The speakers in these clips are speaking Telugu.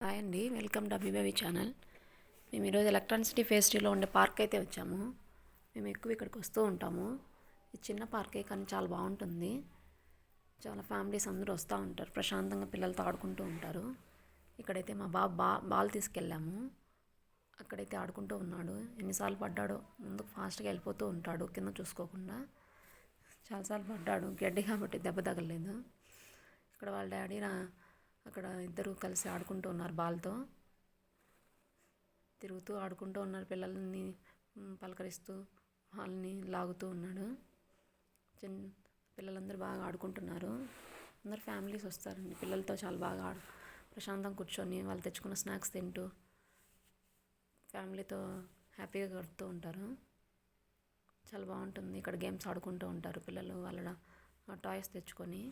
హాయ్ అండి వెల్కమ్ టు అభిబేబీ ఛానల్. మేము ఈరోజు ఎలక్ట్రానిసిటీ ఫేస్టీలో ఉండే పార్క్ అయితే వచ్చాము. మేము ఎక్కువ ఇక్కడికి వస్తూ ఉంటాము. ఇది చిన్న పార్కే కానీ చాలా బాగుంటుంది. చాలా ఫ్యామిలీస్ అందరూ వస్తూ ఉంటారు ప్రశాంతంగా పిల్లలతో ఆడుకుంటూ ఉంటారు. ఇక్కడైతే మా బాబు బా బాల్ తీసుకెళ్ళాము. అక్కడైతే ఆడుకుంటూ ఉన్నాడు. ఎన్నిసార్లు పడ్డాడో ముందుకు ఫాస్ట్గా వెళ్ళిపోతూ ఉంటాడు కింద చూసుకోకుండా. చాలాసార్లు పడ్డాడు గడ్డి కాబట్టి దెబ్బ తగలేదు ఇక్కడ వాళ్ళ డాడీ అక్కడ ఇద్దరు కలిసి ఆడుకుంటూ ఉన్నారు బాల్తో. తిరుగుతూ ఆడుకుంటూ ఉన్నారు పిల్లల్ని పలకరిస్తూ వాళ్ళని లాగుతూ ఉన్నాడు. చిన్న పిల్లలందరూ బాగా ఆడుకుంటున్నారు. అందరు ఫ్యామిలీస్ వస్తారండి. పిల్లలతో చాలా బాగా ఆడు ప్రశాంతంగా కూర్చొని వాళ్ళు తెచ్చుకున్న స్నాక్స్ తింటూ ఫ్యామిలీతో హ్యాపీగా గడుపుతూ ఉంటారు. చాలా బాగుంటుంది. ఇక్కడ గేమ్స్ ఆడుకుంటూ ఉంటారు పిల్లలు. వాళ్ళ టాయ్స్ తెచ్చుకొని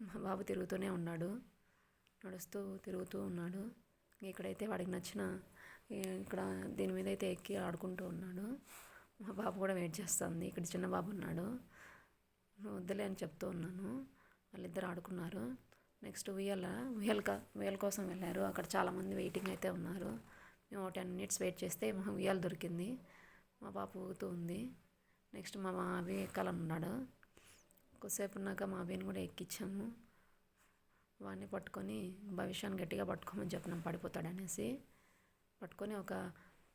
మా బాబు తిరుగుతూనే ఉన్నాడు. నడుస్తూ తిరుగుతూ ఉన్నాడు. ఇక్కడైతే వాడికి నచ్చిన ఇక్కడ దీని మీద అయితే ఎక్కి ఆడుకుంటూ ఉన్నాడు. మా బాబు కూడా వెయిట్ చేస్తుంది. ఇక్కడ చిన్న బాబు ఉన్నాడు. వద్దులే అని చెప్తూ ఉన్నాను. వాళ్ళిద్దరు ఆడుకున్నారు. నెక్స్ట్ ఉయ్యాల ఉయ్యాల ఉయ్యల ఉయ్యాల కోసం వెళ్ళారు. అక్కడ చాలామంది వెయిటింగ్ అయితే ఉన్నారు. మేము టెన్ మినిట్స్ వెయిట్ చేస్తే మా ఉయ్యాల దొరికింది. మా పాప ఊగుతూ ఉంది. నెక్స్ట్ మా అవి ఎక్కాలన్నాడు కొద్దిసేపు ఉన్నాక మా అభిని కూడా ఎక్కించాము వాడిని పట్టుకొని భవిష్యాన్ని గట్టిగా పట్టుకోమని చెప్పినాం పడిపోతాడనేసి. పట్టుకొని ఒక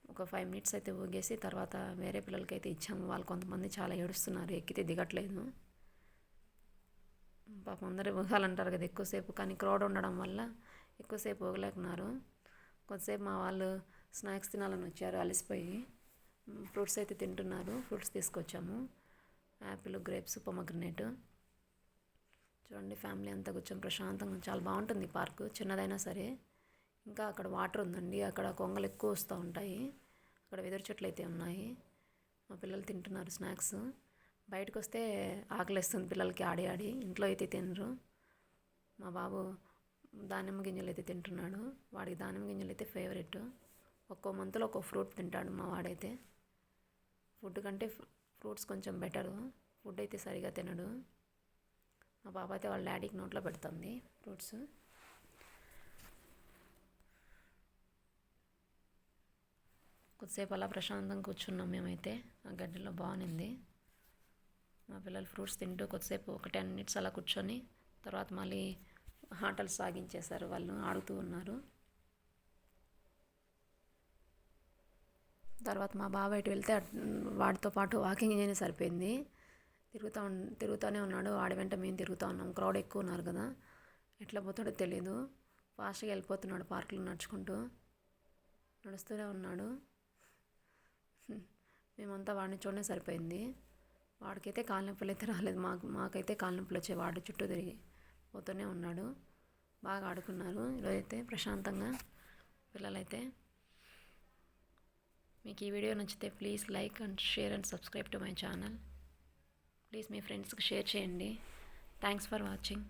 ఒక ఫైవ్ మినిట్స్ అయితే ఊగేసి తర్వాత వేరే పిల్లలకి అయితే ఇచ్చాము. వాళ్ళు కొంతమంది చాలా ఏడుస్తున్నారు ఎక్కితే దిగట్లేదు. పాపం అందరూ ఊగాలంటారు కదా ఎక్కువసేపు కానీ క్రౌడ్ ఉండడం వల్ల ఎక్కువసేపు ఊగలేకున్నారు. కొద్దిసేపు మా వాళ్ళు స్నాక్స్ తినాలని వచ్చారు అలసిపోయి. ఫ్రూట్స్ అయితే తింటున్నారు ఫ్రూట్స్ తీసుకొచ్చాము. Apple grapes pomegranate. చూడండి ఫ్యామిలీ అంతా కూర్చొని ప్రశాంతంగా చాలా బాగుంటుంది ఈ పార్కు చిన్నదైనా సరే. ఇంకా అక్కడ వాటర్ ఉందండి. అక్కడ కొంగలు ఎక్కువ వస్తూ ఉంటాయి. అక్కడ వెదురు చెట్లు అయితే ఉన్నాయి. మా పిల్లలు తింటున్నారు స్నాక్స్. బయటకు వస్తే ఆకలిస్తుంది పిల్లలకి ఆడి ఆడి. ఇంట్లో అయితే తినరు. మా బాబు దానిమ్మ గింజలు అయితే తింటున్నాడు. వాడికి దానిమ్మ గింజలు అయితే ఫేవరెట్ ఒక్కో మంత్లో ఒక్కో ఫ్రూట్ తింటాడు మా వాడైతే. ఫుడ్ కంటే ఫ్రూట్స్ కొంచెం బెటరు. ఫుడ్ అయితే సరిగా తినడు. మా పాప అయితే వాళ్ళ డాడీకి నోట్లో పెడుతుంది ఫ్రూట్స్. కొద్దిసేపు అలా ప్రశాంతంగా కూర్చున్నాం మేమైతే. ఆ గడ్డిలో బాగుంది. మా పిల్లలు ఫ్రూట్స్ తింటూ కొద్దిసేపు ఒక టెన్ మినిట్స్ అలా కూర్చొని తర్వాత మళ్ళీ ఆటలు సాగించేశారు వాళ్ళు ఆడుతూ ఉన్నారు. తర్వాత మా బాబాయ్ ఇటు వెళ్తే వాడితో పాటు వాకింగ్ చేయని సరిపోయింది. తిరుగుతూ తిరుగుతూనే ఉన్నాడు. వాడి వెంట మేము తిరుగుతూ ఉన్నాం. క్రౌడ్ ఎక్కువ ఉన్నారు కదా. ఎట్లా పోతాడో తెలియదు ఫాస్ట్గా వెళ్ళిపోతున్నాడు పార్కులో నడుచుకుంటూ. నడుస్తూనే ఉన్నాడు. మేమంతా వాడిని చూడనే సరిపోయింది. వాడికైతే కాళ్ళ నొప్పులు అయితే రాలేదు. మాకు మాకైతే కాళ్ళ నొప్పులు వచ్చాయి. వాడి చుట్టూ తిరిగి పోతూనే ఉన్నాడు. బాగా ఆడుకున్నారు. ఈరోజైతే ప్రశాంతంగా పిల్లలైతే మీకు ఈ వీడియో నచ్చితే please like and share and subscribe to my channel. Please మీ ఫ్రెండ్స్కి షేర్ చేయండి. Thanks for watching